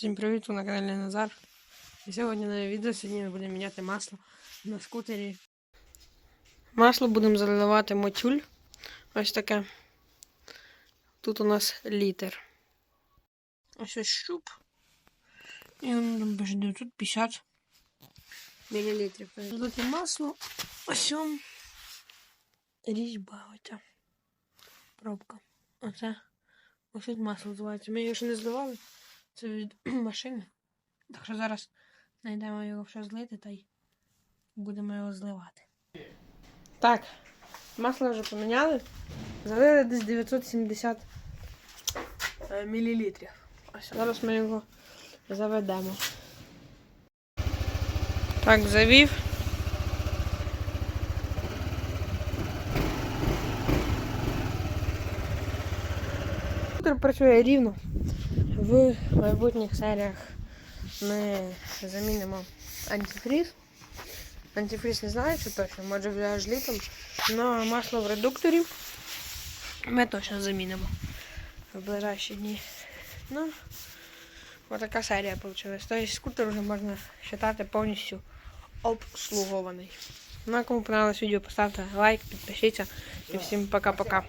Всім привіт, ви на каналі Назар. І сьогодні нове відео. Сьогодні ми будемо міняти масло на скутері. Масло будемо заливати мотюль. Ось таке. Тут у нас літр. Ось ось щуп. І пише 950 мілілітрів. Залити масло. Ось он. Різьба оця. Пробка. Оце. Ось тут масло зливається. Ми його ще не зливали. Це від машини. Так що зараз знайдемо його все злити та й будемо його зливати. Так, масло вже поміняли. Залили десь 970 е, мілілітрів. Ось зараз ми його заведемо. Так, завів. Працює рівно. В майбутніх серіях ми замінимо антифріз. Антифріз не знаю, чи точно, може вже аж літом. Але масло в редукторі ми точно замінимо в ближайші дні. Ну, отака серія вийшла. Тобто скутер вже можна вважати повністю обслугований. Ну, а кому понравилось відео, поставте лайк, підпишіться і всім пока-пока.